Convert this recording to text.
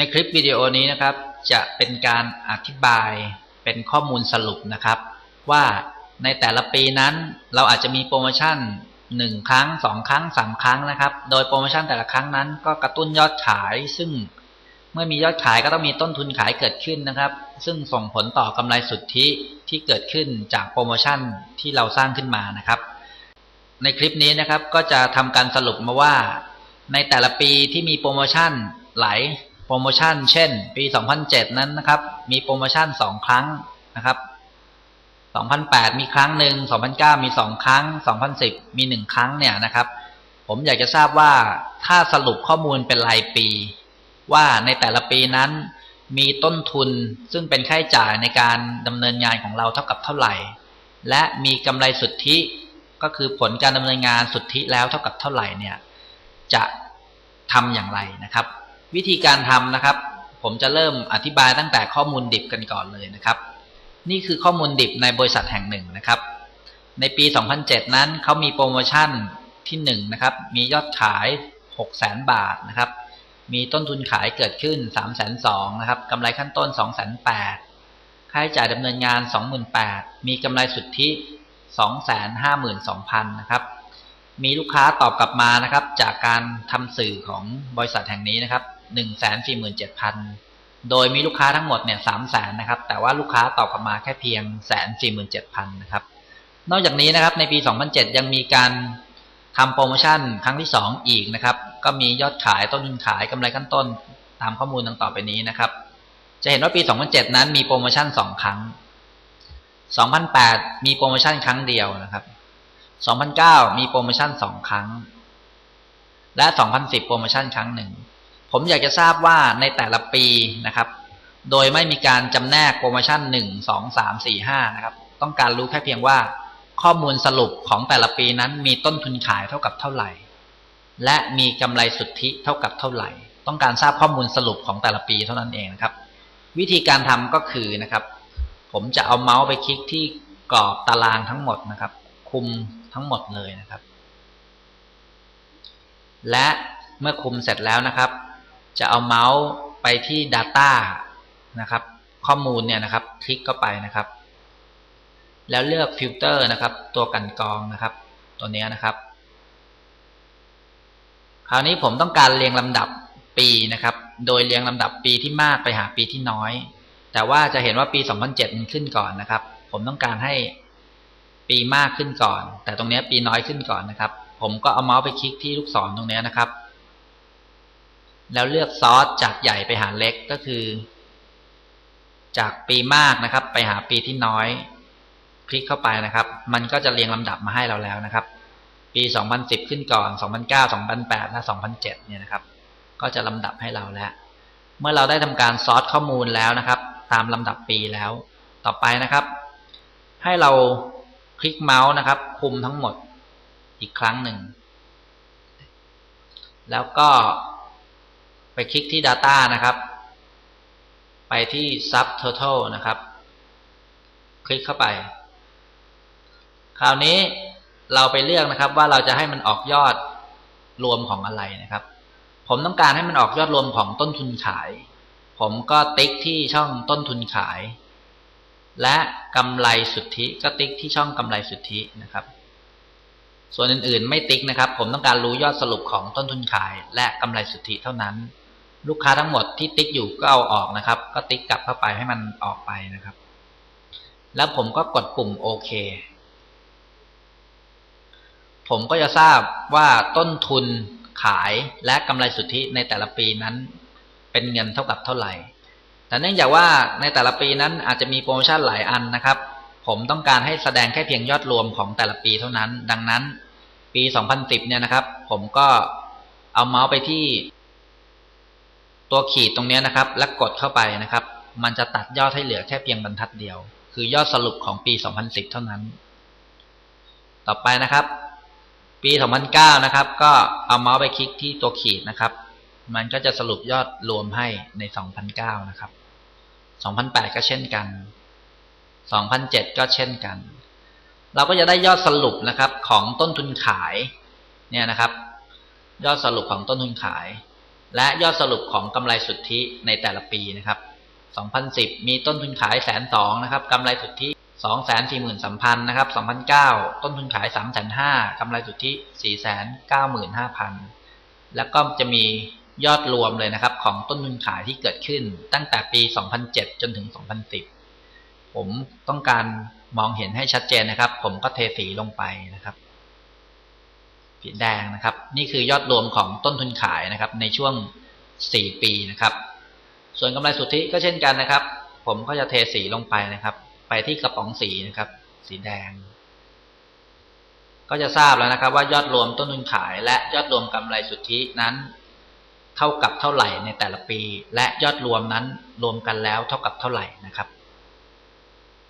ในคลิปวิดีโอนี้นะครับ จะเป็นการอธิบายเป็นข้อมูลสรุปนะครับ ว่าในแต่ละปีนั้นเราอาจจะมีโปรโมชั่นหนึ่งครั้งสองครั้งสามครั้งนะครับ โดยโปรโมชั่นแต่ละครั้งนั้น ก็กระตุ้นยอดขาย ซึ่งเมื่อมียอดขายก็ต้องมีต้นทุนขายเกิดขึ้นนะครับ ซึ่งส่งผลต่อกำไรสุทธิที่เกิดขึ้นจากโปรโมชั่นที่เราสร้างขึ้นมานะครับ ในคลิปนี้นะครับก็จะทำการสรุปมาว่า ในแต่ละปีที่มีโปรโมชั่นหลาย โปรโมชั่น เช่น ปี 2007 นั้นนะครับ มีโปรโมชั่น 2 ครั้งนะครับ 2008 มีครั้งหนึ่ง2009 มี 2 ครั้ง 2010 มี 1 ครั้งเนี่ยนะครับ ผมอยากจะทราบว่าถ้าสรุปข้อมูลเป็นรายปี ว่าในแต่ละปีนั้นมีต้นทุนซึ่งเป็นค่าใช้จ่ายในการดำเนินงานของเราเท่ากับเท่าไหร่ และมีกำไรสุทธิก็คือผลการดำเนินงานสุทธิแล้วเท่ากับเท่าไหร่เนี่ย จะทำอย่างไรนะครับ วิธีการทำนะครับ ผมจะเริ่มอธิบายตั้งแต่ข้อมูลดิบกันก่อนเลยนะครับ นี่คือข้อมูลดิบในบริษัทแห่งหนึ่งนะครับ ในปี 2007 นั้นเขามีโปรโมชั่นที่1นนะครับ มียอดขาย 6 0 0 0 0 0 บาทนะครับ มีต้นทุนขายเกิดขึ้น 3 2 0 0 0นะครับกำไรขั้นต้น 2 8 0 0 0ค่าใช้จ่ายดำเนินงาน 28,000มีกำไรสุทธิ 252,000นะครับมีลูกค้าตอบกลับมานะครับ จากการทำสื่อของบริษัทแห่งนี้นะครับ 147,000โดยมีลูกค้าทั้งหมดเนี่ย300,000นะครับ แต่ว่าลูกค้าตอบกลับมาแค่เพียง147,000นะครับ นอกจากนี้นะครับในปี 2007 ยังมีการทำโปรโมชั่นครั้งที่ 2 อีกนะครับ ก็มียอดขายต้นทุนขายกำไรขั้นต้นตามข้อมูลดังต่อไปนี้นะครับ จะเห็นว่าปี 2007 นั้นมีโปรโมชั่น 2 ครั้ง 2008 มีโปรโมชั่นครั้งเดียวนะครับ 2009 มีโปรโมชั่น 2 ครั้ง และ 2010 โปรโมชั่นครั้งหนึ่ง ผมอยากจะทราบว่าในแต่ละปีนะครับ โดยไม่มีการจำแนกโปรโมชั่น1 2 3 4 5นะครับ ต้องการรู้แค่เพียงว่า ข้อมูลสรุปของแต่ละปีนั้นมีต้นทุนขายเท่ากับเท่าไหร่ และมีกำไรสุทธิเท่ากับเท่าไหร่ ต้องการทราบข้อมูลสรุปของแต่ละปีเท่านั้นเองนะครับ วิธีการทำก็คือนะครับ ผมจะเอาเมาส์ไปคลิกที่กรอบตารางทั้งหมดนะครับ คุมทั้งหมดเลยนะครับ และเมื่อคุมเสร็จแล้วนะครับ จะเอาเมาส์ไปที่ Data นะครับ ข้อมูลเนี่ยนะครับ คลิกเข้าไปนะครับ แล้วเลือกฟิลเตอร์นะครับ ตัวกันกรองนะครับ ตัวนี้นะครับ คราวนี้ผมต้องการเรียงลำดับปีนะครับ โดยเรียงลำดับปีที่มากไปหาปีที่น้อย แต่ว่าจะเห็นว่าปี 2007 มันขึ้นก่อนนะครับ ผมต้องการให้ปีมากขึ้นก่อน แต่ตรงนี้ปีน้อยขึ้นก่อนนะครับ ผมก็เอาเมาส์ไปคลิกที่ลูกศรตรงนี้นะครับ แล้วเลือกซอสจากใหญ่ไปหาเล็กก็คือ จากปีมากนะครับ ไปหาปีที่น้อย คลิกเข้าไปนะครับ มันก็จะเรียงลำดับมาให้เราแล้วนะครับ ปี 2010 ขึ้นก่อน 2009 2008 และ 2007 เนี่ยนะครับ ก็จะลำดับให้เราแล้ว เมื่อเราได้ทำการซอสข้อมูลแล้วนะครับ ตามลำดับปีแล้ว ต่อไปนะครับ ให้เราคลิกเมาส์นะครับ คุมทั้งหมดอีกครั้งหนึ่ง แล้วก็ ไปคลิกที่ Data นะครับ ไปที่ Subtotal นะครับ คลิกเข้าไป คราวนี้เราไปเลือกนะครับว่าเราจะให้มันออกยอดรวมของอะไรนะครับ ผมต้องการให้มันออกยอดรวมของต้นทุนขาย ผมก็ติ๊กที่ช่องต้นทุนขาย และกำไรสุทธิก็ติ๊กที่ช่องกำไรสุทธินะครับ ส่วนอื่นๆ ไม่ติ๊กนะครับ ผมต้องการรู้ยอดสรุปของต้นทุนขาย และกำไรสุทธิเท่านั้น ลูกค้าทั้งหมดที่ติ๊กอยู่ก็เอาออกนะครับ ก็ติ๊กกลับเข้าไปให้มันออกไปนะครับ แล้วผมก็กดปุ่มโอเคผมก็จะทราบว่าต้นทุนขายและกำไรสุทธิในแต่ละปีนั้น เป็นเงินเท่ากับเท่าไหร่ แต่เนื่องจากว่าในแต่ละปีนั้นอาจจะมีโปรโมชั่นหลายอันนะครับ ผมต้องการให้แสดงแค่เพียงยอดรวมของแต่ละปีเท่านั้น ดังนั้น ปี 2010 เนี่ยนะครับ ผมก็เอาเมาส์ไปที่ ตัวขีดตรงนี้นะครับ และกดเข้าไปนะครับ มันจะตัดยอดให้เหลือแค่เพียงบรรทัดเดียว คือยอดสรุปของปี 2010 เท่านั้น ต่อไปนะครับ ปี 2009 นะครับ ก็เอาเมาส์ไปคลิกที่ตัวขีดนะครับ มันก็จะสรุปยอดรวมให้ใน 2009 นะครับ 2008 ก็เช่นกัน 2007 ก็เช่นกัน เราก็จะได้ยอดสรุปนะครับของต้นทุนขาย เนี่ยนะครับ ยอดสรุปของต้นทุนขาย และยอดสรุปของกำไรสุทธิในแต่ละปีนะครับ 2010 มีต้นทุนขายแสนสองนะครับกำไรสุทธิ2 4 3 0 0 0พันนะครับ2009 ต้นทุนขาย 3 5 0 0 0กำไรสุทธิ4 9 5 0 0 0 แล้วก็จะมียอดรวมเลยนะครับ ของต้นทุนขายที่เกิดขึ้น ตั้งแต่ปี 2007 จนถึง 2010 ผมต้องการมองเห็นให้ชัดเจนนะครับ ผมก็เทสีลงไปนะครับ สีแดงนะครับ นี่คือยอดรวมของต้นทุนขายนะครับ ในช่วง 4 ปีนะครับ ส่วนกำไรสุทธิก็เช่นกันนะครับ ผมก็จะเทสีลงไปนะครับ ไปที่กระป๋องสีนะครับ สีแดง ก็จะทราบแล้วนะครับ ว่ายอดรวมต้นทุนขาย และยอดรวมกำไรสุทธินั้น เท่ากับเท่าไหร่ในแต่ละปี และยอดรวมนั้นรวมกันแล้วเท่ากับเท่าไหร่นะครับ